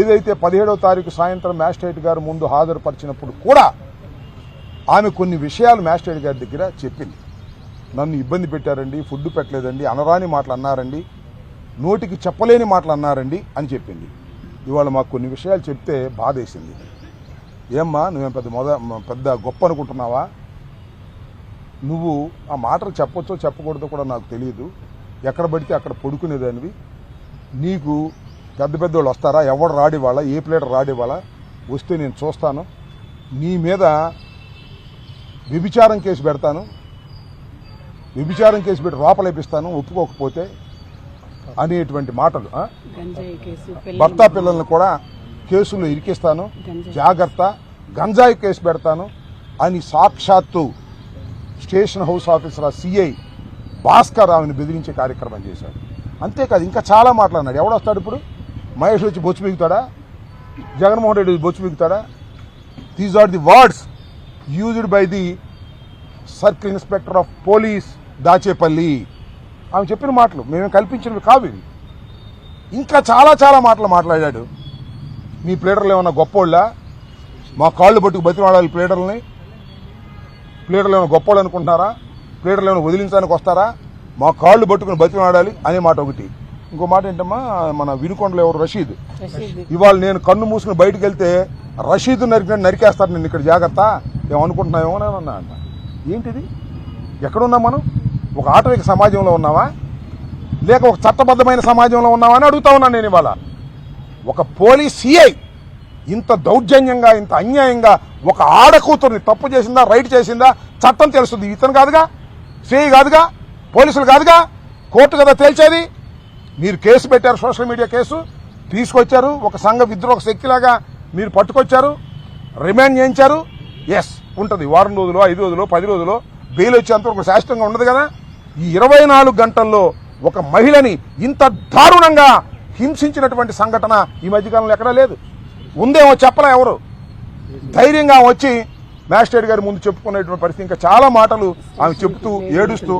ఏదైతే పదిహేడవ తారీఖు సాయంత్రం మ్యాజిస్ట్రేట్ గారు ముందు హాజరుపరిచినప్పుడు కూడా ఆమె కొన్ని విషయాలు మ్యాజిస్ట్రేట్ గారి దగ్గర చెప్పింది. నన్ను ఇబ్బంది పెట్టారండి ఫుడ్ పెట్టలేదండి అనరాని మాటలు అన్నారండి నోటికి చెప్పలేని మాటలు అన్నారండి అని చెప్పింది. ఇవాళ మాకు కొన్ని విషయాలు చెప్తే బాధేసింది. ఏమ్మా నువ్వేం పెద్ద మొద పెద్ద గొప్ప అనుకుంటున్నావా? నువ్వు ఆ మాటలు చెప్పొచ్చో చెప్పకూడదో కూడా నాకు తెలియదు ఎక్కడ పడితే అక్కడ పడుకునేదానివి. నీకు పెద్ద పెద్ద వాళ్ళు వస్తారా? ఎవడు రాడివాళ్ళ? ఏ ప్లేటర్ రాడివాళ్ళ? వస్తే నేను చూస్తాను. నీ మీద వ్యభిచారం కేసు పెడతాను. వ్యభిచారం కేసు పెట్టి లోపలేపిస్తాను ఒప్పుకోకపోతే అనేటువంటి మాటలు భర్త పిల్లల్ని కూడా కేసులో ఇరికిస్తాను. జాగ్రత్త. గంజాయి కేసు పెడతాను అని సాక్షాత్తు station house officer CI Bhaskar ఆమెను బెదిరించే కార్యక్రమం చేశాడు. అంతేకాదు ఇంకా చాలా మాట్లాడినాడు. ఎవడొస్తాడు ఇప్పుడు? మహేష్ వచ్చి బొచ్చు మిగుతాడా? జగన్మోహన్ రెడ్డి వచ్చి బొచ్చు మిగుతాడా? These are the words used by the circle inspector of police Dachepalli ఆమె చెప్పిన మాటలు మేము కల్పించినవి కావు ఇవి. ఇంకా చాలా చాలా మాటలు మాట్లాడాడు. మీ ప్లేడర్లు ఏమన్నా గొప్పోళ్ళ? మా కాళ్ళు పట్టుకు బతిమాడాలి ప్లేడర్లని. ప్లేడర్లు ఏమైనా గొప్పోళ్ళు అనుకుంటున్నారా? ప్లేడర్లు ఏమైనా వదిలించడానికి వస్తారా? మా కాళ్ళు పట్టుకుని బతిమాడాలి అనే మాట ఒకటి. ఇంకో మాట ఏంటమ్మా మన వినుకొండలో ఎవరు? రషీద్. ఇవాళ నేను కన్ను మూసుకుని బయటకు వెళ్తే రషీద్ నరికి నరికేస్తారు నేను ఇక్కడ జాగ్రత్త. ఏమనుకుంటున్నావేమో అని అన్నా. అంట ఏంటిది? ఎక్కడున్నాం మనం? ఒక ఆటవిక సమాజంలో ఉన్నావా? లేక ఒక చట్టబద్ధమైన సమాజంలో ఉన్నావా అని అడుగుతా ఉన్నాను నేను ఇవాళ. ఒక పోలీస్ సిఐ ఇంత దౌర్జన్యంగా ఇంత అన్యాయంగా ఒక ఆడకూతుర్ని తప్పు చేసిందా రైట్ చేసిందా చట్టం తెలుస్తుంది. ఇతను కాదుగా సిఐ కాదుగా పోలీసులు కాదుగా కోర్టు కదా తేల్చేది. మీరు కేసు పెట్టారు సోషల్ మీడియా కేసు తీసుకొచ్చారు ఒక సంఘ విద్రోహ శక్తిలాగా మీరు పట్టుకొచ్చారు రిమాండ్ చేయించారు ఎస్ ఉంటుంది. వారం రోజులు ఐదు రోజులు పది రోజులు బెయిల్ వచ్చేంత వరకు శాశ్వతంగా ఉండదు కదా? ఈ ఇరవై నాలుగు గంటల్లో ఒక మహిళని ఇంత దారుణంగా హింసించినటువంటి సంఘటన ఈ మధ్యకాలంలో ఎక్కడా లేదు. ఉందేమో చెప్పలే ఎవరు? ధైర్యంగా వచ్చి మ్యాజిస్ట్రేట్ గారి ముందు చెప్పుకునేటువంటి పరిస్థితి. ఇంకా చాలా మాటలు ఆమె చెప్తూ ఏడుస్తూ